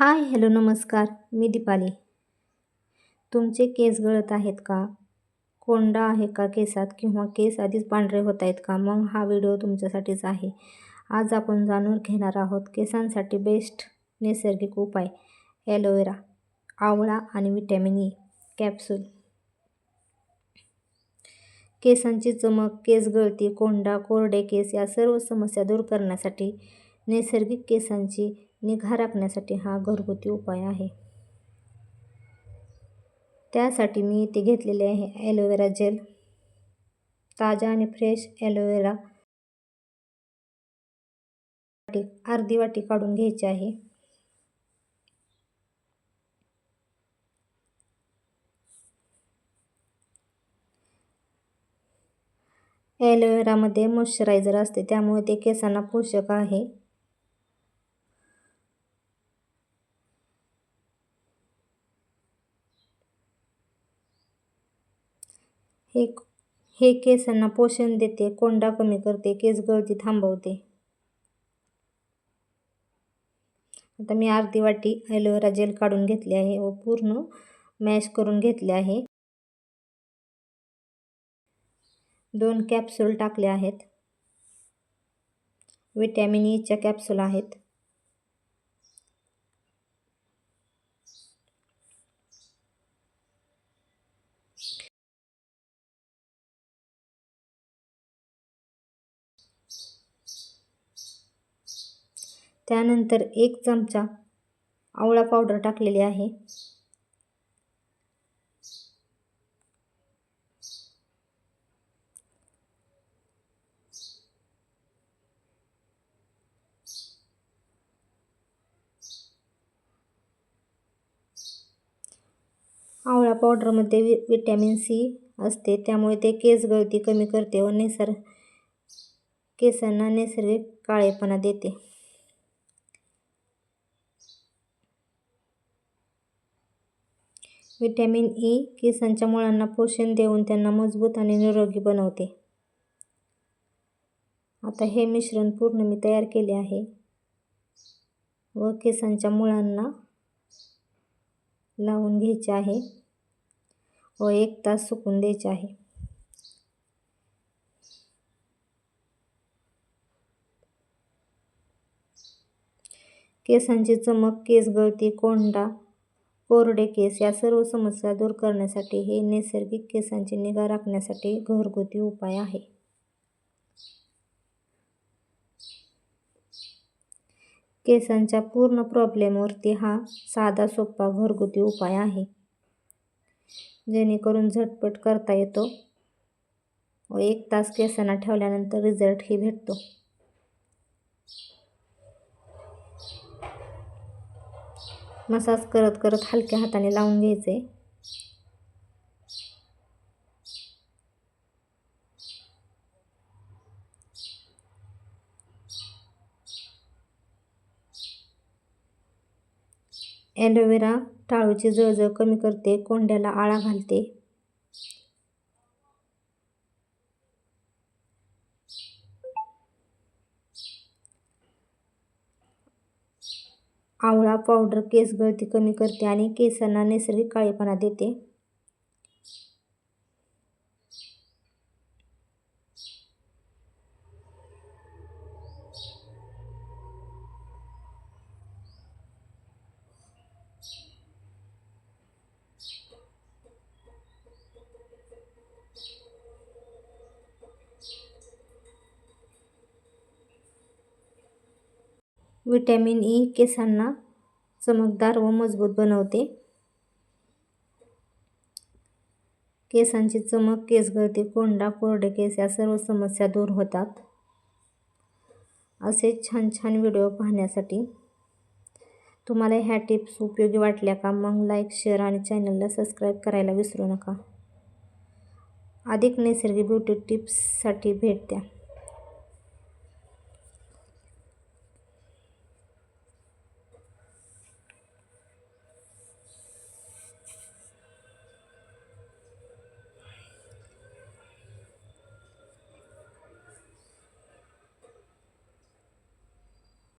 Hi hello नमस्कार. मी दीपाली. तुमचे केस गळत आहेत का? कोंडा आहे का केसात किंवा केस आधीच पांढरे होत आहेत का? मग हा व्हिडिओ तुमच्यासाठीच आहे. आज आपण जाणून घेणार आहोत केसांसाठी बेस्ट नैसर्गिक उपाय ॲलोवेरा आवळा आणि विटॅमिन ई कॅप्सूल. केसांची चमक केस गळती कोंडा कोरडे केस या सर्व समस्या दूर करण्यासाठी नैसर्गिक केसांची निगा राखण्यासाठी हा घरगुती उपाय आहे. त्यासाठी मी इथे घेतलेले आहे ॲलोवेरा जेल. ताजा आणि फ्रेश ॲलोवेरा वाटी अर्धी वाटी काढून घ्यायची आहे. ॲलोवेरामध्ये मॉइश्चरायझर असते त्यामुळे ते केसांना पोषक आहे. हे हे केसांना पोषण देते कोंडा कमी करते केस गळती थांबवते. आता मी अर्धी वाटी ॲलोवेरा जेल काढून घेतले आहे व पूर्ण मॅश करून घेतले आहे. दोन कॅप्सूल टाकले आहेत. विटॅमिन ईच्या e कॅप्सूल आहेत. त्यानंतर एक चमचा आवळा पावडर टाकलेली आहे. आवळा पावडरमध्ये वि विटॅमिन सी असते. त्यामुळे ते केस गळती कमी करते व निसर्ग केसांना नैसर्गिक काळेपणा देते. व्हिटॅमिन ई केसांच्या मुळांना पोषण देऊन त्यांना मजबूत आणि निरोगी बनवते. आता हे मिश्रण पूर्ण मी तयार केले आहे व केसांच्या मुळांना लावून घ्यायचे आहे व एक तास सुकून द्यायचे आहे. केसांची चमक केस गळती कोंडा कोरडे केस या सर्व समस्या दूर करण्यासाठी हे नैसर्गिक केसांची निगा राखण्यासाठी घरगुती उपाय आहे. केसांच्या पूर्ण प्रॉब्लेमवरती हा साधा सोपा घरगुती उपाय आहे. जेणेकरून झटपट करता येतो व एक तास केसांना ठेवल्यानंतर रिझल्टही भेटतो. मसाज करत करत हलक्या हाताने लावून घ्यायचे. ॲलोवेरा टाळूची जळजळ कमी करते कोंड्याला आळा घालते. आवळा पावडर केस गळती कमी करते आणि केसांना नैसर्गिक काळेपणा देते. व्हिटॅमिन ई केसांना चमकदार व मजबूत बनवते. केसांची चमक केस गळती कोंडा कोरडे केस या सर्व समस्या दूर होतात. असे छान छान व्हिडिओ पाहण्यासाठी तुम्हाला ह्या टिप्स उपयोगी वाटल्या का? मग लाईक शेअर आणि चॅनलला सबस्क्राईब करायला विसरू नका. अधिक नैसर्गिक ब्युटी टिप्ससाठी भेट द्या.